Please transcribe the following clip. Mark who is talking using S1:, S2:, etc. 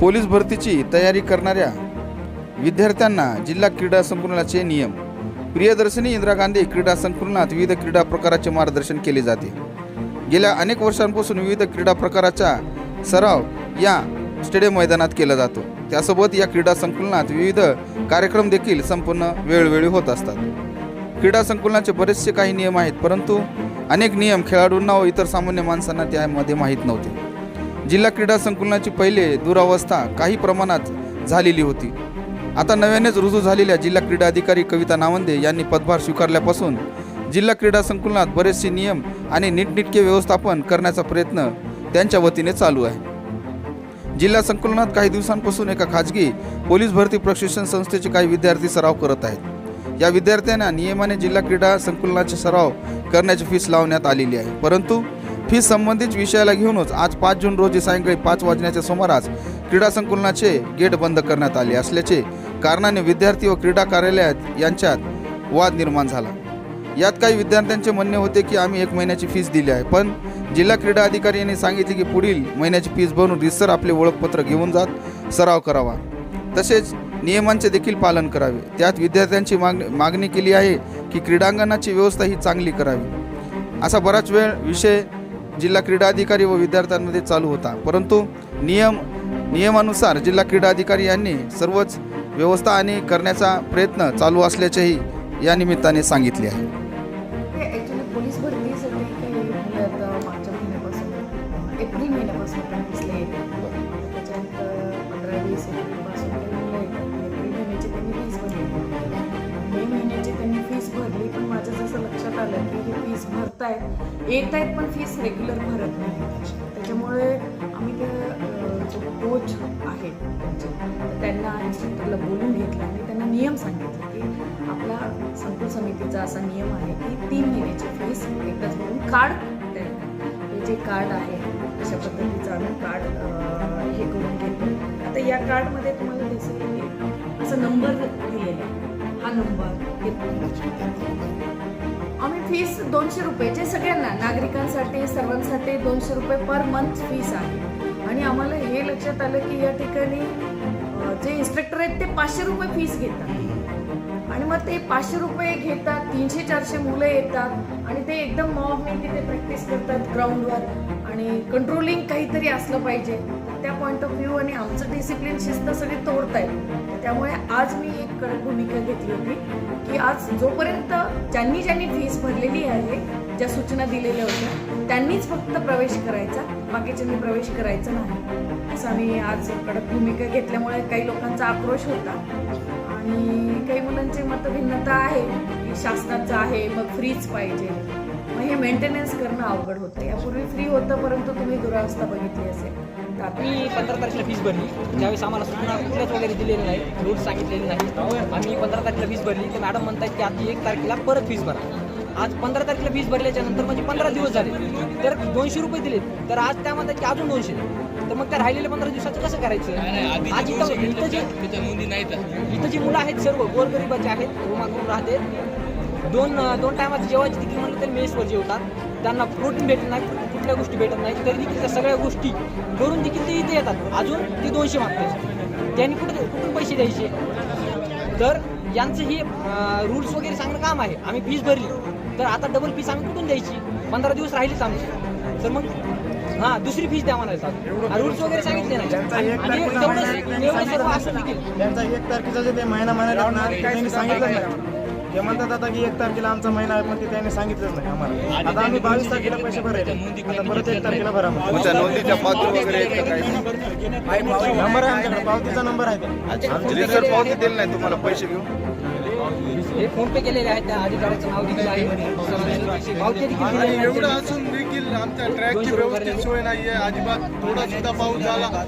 S1: Police भरतीची तयारी करणाऱ्या विद्यार्थ्यांना जिल्हा क्रीडा संकुलाचे नियम. प्रियदर्शनी इंदिरा गांधी क्रीडा संकुलनात विविध क्रीडा प्रकाराचे मार्गदर्शन केले जाते. गेल्या अनेक वर्षांपासून विविध क्रीडा प्रकाराचा सराव या स्टेडियम मैदानात केला जातो. त्यासोबत या क्रीडा संकुलनात विविध कार्यक्रम देखील संपूर्ण वेळोवेळी होत असतात. क्रीडा संकुलनाचे बरेचसे काही नियम आहेत परंतु अनेक नियम खेळाडूंना व इतर सामान्य माणसांना त्यामध्ये माहीत नव्हते. जिल्हा क्रीडा संकुलनाची पहिले दुरावस्था काही प्रमाणात झालेली होती. आता नव्यानेच रुजू झालेल्या जिल्हा क्रीडा अधिकारी कविता नावंदे यांनी पदभार स्वीकारल्यापासून जिल्हा क्रीडा संकुलनात बरेचसे नियम आणि नीटनिटके व्यवस्थापन करण्याचा प्रयत्न त्यांच्या वतीने चालू आहे. जिल्हा संकुलनात काही दिवसांपासून एका खाजगी पोलीस भरती प्रशिक्षण संस्थेचे काही विद्यार्थी सराव करत आहेत. या विद्यार्थ्यांना नियमाने जिल्हा क्रीडा संकुलनाचे सराव करण्याची फीस लावण्यात आलेली आहे. परंतु फी संबंधित विषयाला घेऊनच आज पाच जून रोजी सायंकाळी पाच वाजण्याच्या सुमारास क्रीडा संकुलनाचे गेट बंद करण्यात आले असल्याचे कारणाने विद्यार्थी व क्रीडा कार्यालयात यांच्यात वाद निर्माण झाला. यात काही विद्यार्थ्यांचे म्हणणे होते की आम्ही एक महिन्याची फीस दिली आहे पण जिल्हा क्रीडा अधिकारी यांनी सांगितले की पुढील महिन्याची फीस भरून रिसर आपले ओळखपत्र घेऊन जात सराव करावा. तसेच नियमांचे देखील पालन करावे. त्यात विद्यार्थ्यांची माग मागणी केली आहे की क्रीडांगणाची व्यवस्था ही चांगली करावी. असा बराच वेळ विषय जिल्हा क्रीडा अधिकारी व विद्यार्थ्यांमध्ये चालू होता. परंतु नियम नियमानुसार जिल्हा क्रीडा अधिकारी यांनी सर्वच व्यवस्था आणि करण्याचा प्रयत्न चालू असल्याचेही या निमित्ताने सांगितले आहे.
S2: पोलीस एप्रिल महिन्यापासून. लक्षात आलं की हे म्हणजे फीस भरतायत येत आहेत पण फीस रेग्युलर भरत नाही. त्याच्यामुळे आम्ही ते जो कोच आहे त्यांचे त्यांना इन्स्ट्रक्टरला बोलून घेतलं आणि त्यांना नियम सांगितले की आपला संकुल समितीचा असा नियम आहे की तीन महिन्याची फीस एकदाच म्हणून कार्ड हे जे कार्ड आहे अशा पद्धतीचं आम्ही कार्ड हे करून घेतो आता या कार्डमध्ये तुम्हाला दिसेल असं नंबर दिलेला आहे. हा नंबर हे आम्ही फीस दोनशे रुपये जे सगळ्यांना नागरिकांसाठी सर्वांसाठी दोनशे रुपये पर मंथ फीस आहे. आणि आम्हाला हे लक्षात आलं की या ठिकाणी जे इन्स्ट्रक्टर आहेत ते पाचशे रुपये फीस घेतात. आणि मग ते पाचशे रुपये घेतात तीनशे चारशे मुलं येतात आणि ते एकदम मॉबने तिथे प्रॅक्टिस करतात ग्राउंडवर आणि कंट्रोलिंग काहीतरी असलं पाहिजे. त्या पॉईंट ऑफ व्ह्यू आणि आमचं डिसिप्लिन शिस्त सगळी तोडतायत त्यामुळे आज मी एक कडक भूमिका घेतली होती की आज जोपर्यंत ज्यांनी ज्यांनी फीस भरलेली आहे ज्या सूचना दिलेल्या होत्या त्यांनीच फक्त प्रवेश करायचा बाकीच्यांनी प्रवेश करायचा नाही. असं आम्ही आज कडक भूमिका घेतल्यामुळे काही लोकांचा आक्रोश होता. आणि काही मुलांची मतभिन्नता आहे शासनाचं आहे मग फ्रीच पाहिजे. हे मेंटेनन्स करणं अवघड होतं. यापूर्वी फ्री होतं परंतु तुम्ही दुरावस्था बघितली असेल.
S3: आम्ही पंधरा तारखेला फीस भरली. ज्यावेळेस आम्हाला सूचना कुठल्याच वगैरे दिलेल्या नाही रूल्स सांगितलेले नाही. आम्ही पंधरा तारखेला फीस भरली तर मॅडम म्हणतात की आधी एक तारखेला परत फीस भरा. आज पंधरा तारखेला फीस भरल्याच्या नंतर म्हणजे पंधरा दिवस झाले. तर दोनशे रुपये दिले तर आज त्या म्हणतात की अजून दोनशे तर मग त्या राहिलेल्या पंधरा दिवसाचं कसं करायचं? आज इथं जे इथं जी मुलं आहेत सर्व गोरगरिबाचे आहेत रूमा करून राहते दोन दोन टायमाचं जेवायची तिकीट म्हणलं तर मेसवर जेवतात. त्यांना प्रोटीन भेटत नाही कुठल्या गोष्टी भेटत नाही. तरी देखील त्या सगळ्या गोष्टी करून देखील ते इथे येतात. अजून ते दोनशे मागतात. त्यांनी कुठे कुठून पैसे द्यायचे? तर यांचं हे रूल्स वगैरे सांगणं काम आहे. आम्ही फीस भरली. तर आता डबल फीस आम्ही कुठून द्यायची? पंधरा दिवस राहिलीच आमची. तर मग हां दुसरी फीस द्या म्हणायचं रूल्स वगैरे सांगितले नाही. आणि सर्व असं देखील.
S4: त्यांचा एक तारखेचा जे महिना महिना सांगितलं नाही. ते म्हणतात आता की एक तारखेला आमचा महिना आहे पण ते त्यांनी सांगितलंच नाही आम्हाला. आता आम्ही बावीस तारखेला पैसे भरायचे आता परत एक तारखेला भरा म्हणतात.
S1: तुमच्या नोंदीच्या पात्र वगैरे आहेत का काही?
S4: नंबर आहे आमच्याकडे पावतीचा नंबर आहे ते.
S1: पावती दिली नाही तुम्हाला पैसे घेऊन?
S3: हे फोन पे केलेले आहेत त्या अधिकाऱ्याचं नाव दिलेलं आहे. पावती देखील
S5: आणि
S3: दिलेली आहे.
S5: एवढं असून देखील आमच्या ट्रॅकची व्यवस्थित सोय नाहीये. अजिबात थोडा सुद्धा पाऊस झाला.